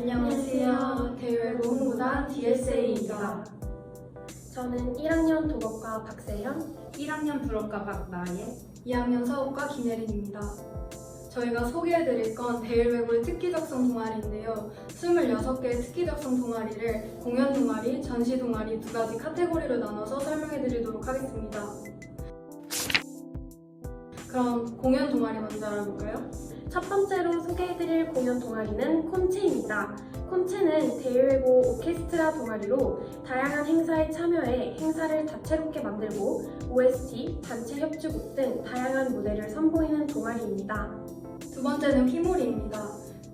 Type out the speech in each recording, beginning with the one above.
안녕하세요. 대외고 홍보단 DSA입니다. 저는 1학년 도덕과 박세현, 1학년 불어과 박나예 2학년 사업과 김예린입니다. 저희가 소개해드릴 건 대일외고의 특기적성 동아리인데요. 26개의 특기적성 동아리를 공연 동아리, 전시 동아리 두 가지 카테고리로 나눠서 설명해드리도록 하겠습니다. 그럼 공연 동아리 먼저 알아볼까요? 첫 번째로 소개해드릴 공연 동아리는 콘체입니다. 콘체는 대외고 오케스트라 동아리로 다양한 행사에 참여해 행사를 다채롭게 만들고 OST, 단체 협주곡 등 다양한 무대를 선보이는 동아리입니다. 두 번째는 피모리입니다.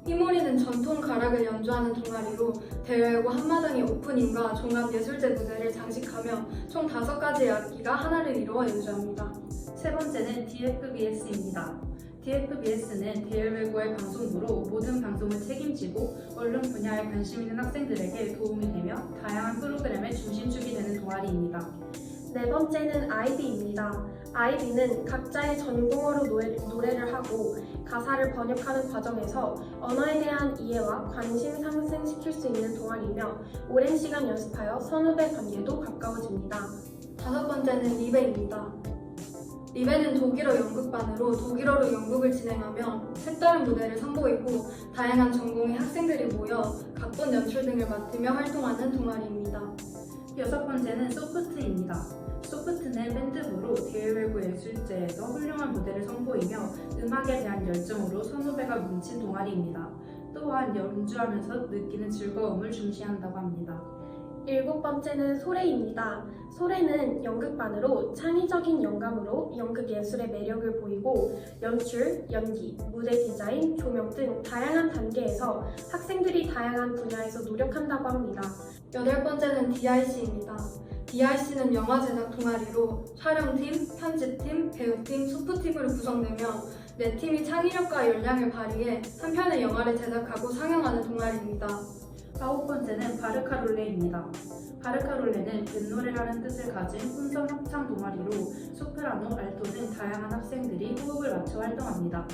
피모리는 전통 가락을 연주하는 동아리로 대외고 한마당의 오프닝과 종합예술제 무대를 장식하며 총 다섯 가지의 악기가 하나를 이루어 연주합니다. 세 번째는 DFBS입니다. DFBS는 대외외고의 방송부로 모든 방송을 책임지고 언론 분야에 관심 있는 학생들에게 도움이 되며 다양한 프로그램의 중심축이 되는 동아리입니다. 네 번째는 아이비입니다. 아이비는 각자의 전공어로 노래, 노래를 하고 가사를 번역하는 과정에서 언어에 대한 이해와 관심 상승시킬 수 있는 동아리며 오랜 시간 연습하여 선후배 관계도 가까워집니다. 다섯 번째는 리베입니다. 리베는 독일어 연극반으로 독일어로 연극을 진행하며 색다른 무대를 선보이고 다양한 전공의 학생들이 모여 각본 연출 등을 맡으며 활동하는 동아리입니다. 여섯 번째는 소프트입니다. 소프트는 밴드부로 대외외고 예술제에서 훌륭한 무대를 선보이며 음악에 대한 열정으로 선후배가 뭉친 동아리입니다. 또한 연주하면서 느끼는 즐거움을 중시한다고 합니다. 일곱 번째는 소레입니다. 소레는 연극반으로 창의적인 영감으로 연극 예술의 매력을 보이고 연출, 연기, 무대 디자인, 조명 등 다양한 단계에서 학생들이 다양한 분야에서 노력한다고 합니다. 여덟 번째는 DIC입니다. DIC는 영화 제작 동아리로 촬영팀, 편집팀, 배우팀, 소프팀으로 구성되며 네 팀이 창의력과 역량을 발휘해 한 편의 영화를 제작하고 상영하는 동아리입니다. 아홉 번째는 바르카롤레입니다. 바르카롤레는 뱃노래라는 뜻을 가진 혼성 합창 동아리로 소프라노, 알토 등 다양한 학생들이 호흡을 맞춰 활동합니다.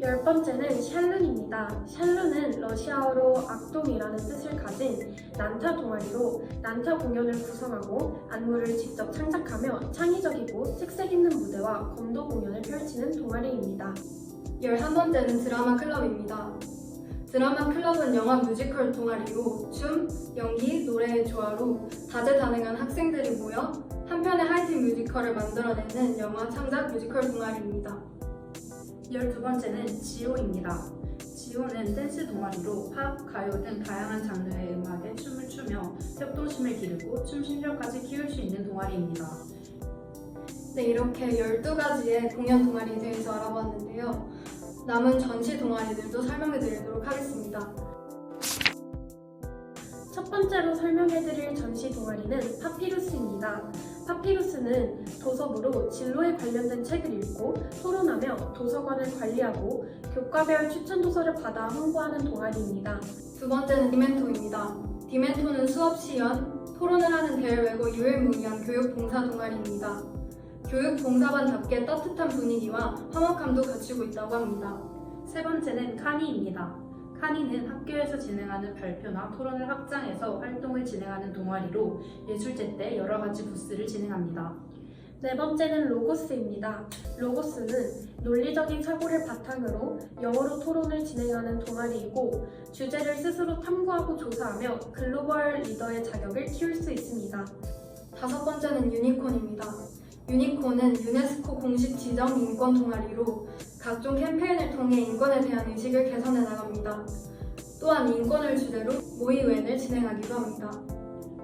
열 번째는 샬룬입니다. 샬룬은 러시아어로 악동이라는 뜻을 가진 난타 동아리로 난타 공연을 구성하고 안무를 직접 창작하며 창의적이고 특색 있는 무대와 검도 공연을 펼치는 동아리입니다. 열한 번째는 드라마 클럽입니다. 드라마 클럽은 영화 뮤지컬 동아리로 춤, 연기, 노래의 조화로 다재다능한 학생들이 모여 한 편의 하이틴 뮤지컬을 만들어내는 영화 창작 뮤지컬 동아리입니다. 열두 번째는 지오입니다. 지오는 댄스 동아리로 팝, 가요 등 다양한 장르의 음악에 춤을 추며 협동심을 기르고 춤 실력까지 키울 수 있는 동아리입니다. 네, 이렇게 12가지의 공연 동아리에 대해서 알아봤는데요. 남은 전시 동아리들도 설명해 드리도록 하겠습니다. 첫 번째로 설명해 드릴 전시 동아리는 파피루스입니다. 파피루스는 도서부로 진로에 관련된 책을 읽고 토론하며 도서관을 관리하고 교과별 추천 도서를 받아 홍보하는 동아리입니다. 두 번째는 디멘토입니다. 디멘토는 수업 시연, 토론을 하는 대외외고 유일무이한 교육 봉사 동아리입니다. 교육 봉사반답게 따뜻한 분위기와 화목함도 갖추고 있다고 합니다. 세 번째는 카니입니다. 카니는 학교에서 진행하는 발표나 토론을 확장해서 활동을 진행하는 동아리로 예술제 때 여러 가지 부스를 진행합니다. 네 번째는 로고스입니다. 로고스는 논리적인 사고를 바탕으로 영어로 토론을 진행하는 동아리이고 주제를 스스로 탐구하고 조사하며 글로벌 리더의 자격을 키울 수 있습니다. 다섯 번째는 유니콘입니다. 유니콘은 유네스코 공식 지정 인권 동아리로 각종 캠페인을 통해 인권에 대한 의식을 개선해 나갑니다. 또한 인권을 주제로 모의회를 진행하기도 합니다.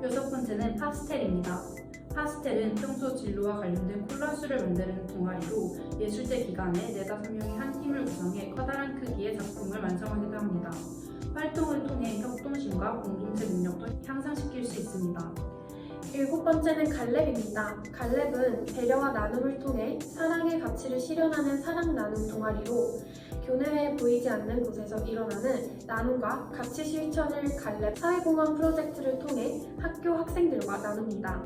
여섯 번째는 파스텔입니다. 파스텔은 평소 진로와 관련된 콜라주를 만드는 동아리로 예술제 기간에 네다섯 명이 한 팀을 구성해 커다란 크기의 작품을 완성하기도 합니다. 활동을 통해 협동심과 공동체 능력도 향상시킬 수 있습니다. 일곱 번째는 갈렙입니다. 갈렙은 배려와 나눔을 통해 사랑의 가치를 실현하는 사랑 나눔 동아리로 교내외에 보이지 않는 곳에서 일어나는 나눔과 가치 실천을 갈렙 사회공헌 프로젝트를 통해 학교 학생들과 나눕니다.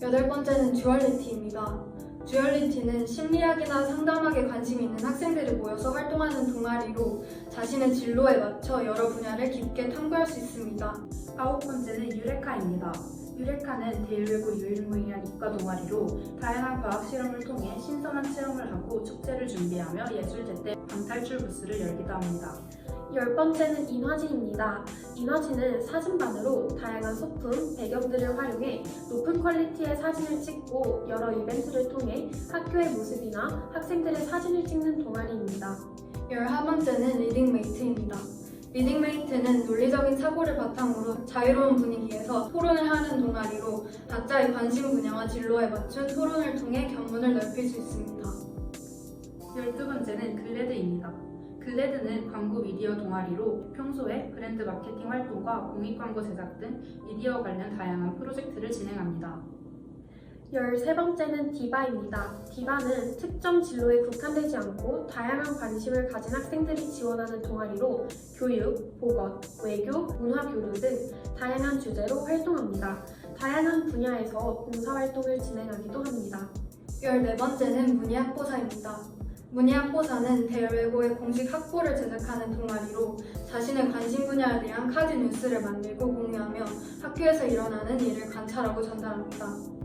여덟 번째는 듀얼리티입니다. 듀얼리티는 심리학이나 상담학에 관심 있는 학생들이 모여서 활동하는 동아리로 자신의 진로에 맞춰 여러 분야를 깊게 탐구할 수 있습니다. 아홉 번째는 유레카입니다. 유레카는 대외고 유일무이한 이과 동아리로 다양한 과학 실험을 통해 신선한 체험을 하고 축제를 준비하며 예술 제 때 방탈출 부스를 열기도 합니다. 열 번째는 인화진입니다. 인화진은 사진반으로 다양한 소품, 배경들을 활용해 높은 퀄리티의 사진을 찍고 여러 이벤트를 통해 학교의 모습이나 학생들의 사진을 찍는 동아리입니다. 11번째는 리딩메이트입니다. 리딩메이트는 논리적인 사고를 바탕으로 자유로운 분위기에서 토론을 하는 동아리로 각자의 관심 분야와 진로에 맞춘 토론을 통해 견문을 넓힐 수 있습니다. 열두 번째는 글래드입니다. 글래드는 광고 미디어 동아리로 평소에 브랜드 마케팅 활동과 공익 광고 제작 등 미디어 관련 다양한 프로젝트를 진행합니다. 열세 번째는 디바입니다. 디바는 특정 진로에 국한되지 않고 다양한 관심을 가진 학생들이 지원하는 동아리로 교육, 보건, 외교, 문화 교류 등 다양한 주제로 활동합니다. 다양한 분야에서 봉사활동을 진행하기도 합니다. 14번째는 문예학보사입니다. 문예학보사는 대외고의 공식 학보를 제작하는 동아리로 자신의 관심 분야에 대한 카드 뉴스를 만들고 공유하며 학교에서 일어나는 일을 관찰하고 전달합니다.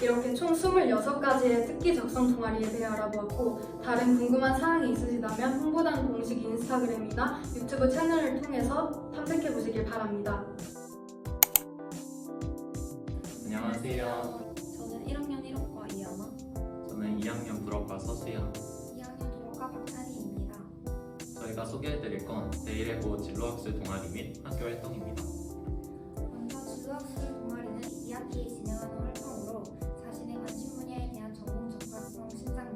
이렇게 총 26가지의 특기 적성 동아리에 대해 알아보았고 다른 궁금한 사항이 있으시다면 홍보단 공식 인스타그램이나 유튜브 채널을 통해서 탐색해 보시길 바랍니다. 안녕하세요. 저는 1학년 1호과 이하나, 저는 2학년 불어과 서수연. 2학년 2호과 박찬희입니다. 저희가 소개해드릴 건 대일외고 진로학술 동아리 및 학교 활동입니다.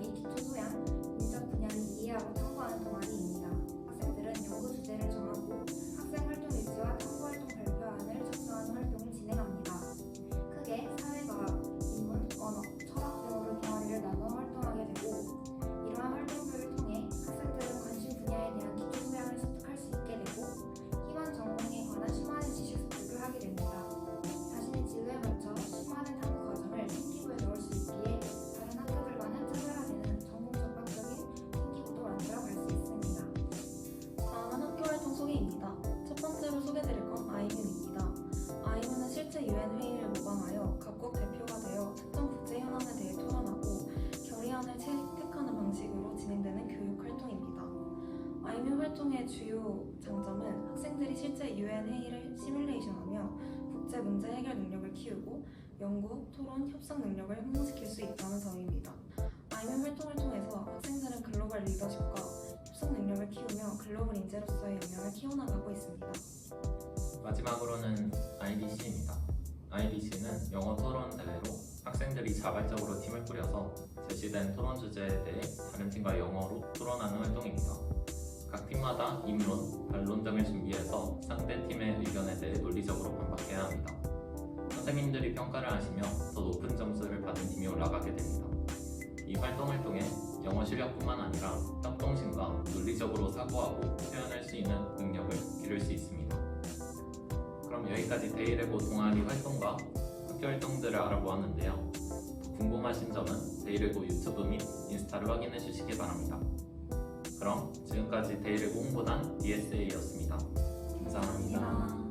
적합 실제 유엔 회의를 시뮬레이션하며 국제 문제 해결 능력을 키우고 연구, 토론, 협상 능력을 향상시킬 수 있다는 점입니다. 아이뮤 활동을 통해서 학생들은 글로벌 리더십과 협상 능력을 키우며 글로벌 인재로서의 역량을 키워나가고 있습니다. 마지막으로는 IDC입니다. IDC는 영어 토론 대회로 학생들이 자발적으로 팀을 꾸려서 제시된 토론 주제에 대해 다른 팀과 영어로 토론하는 활동입니다. 각 팀마다 입론, 반론 등을 준비해서 상대 팀의 의견에 대해 논리적으로 반박해야 합니다. 선생님들이 평가를 하시며 더 높은 점수를 받은 팀이 올라가게 됩니다. 이 활동을 통해 영어 실력뿐만 아니라 협동심과 논리적으로 사고하고 표현할 수 있는 능력을 기를 수 있습니다. 그럼 여기까지 데이레고 동아리 활동과 학교 활동들을 알아보았는데요. 더 궁금하신 점은 데이레고 유튜브 및 인스타를 확인해 주시기 바랍니다. 그럼 지금까지 데이레고 홍보단 DSA였습니다 감사합니다. 감사합니다.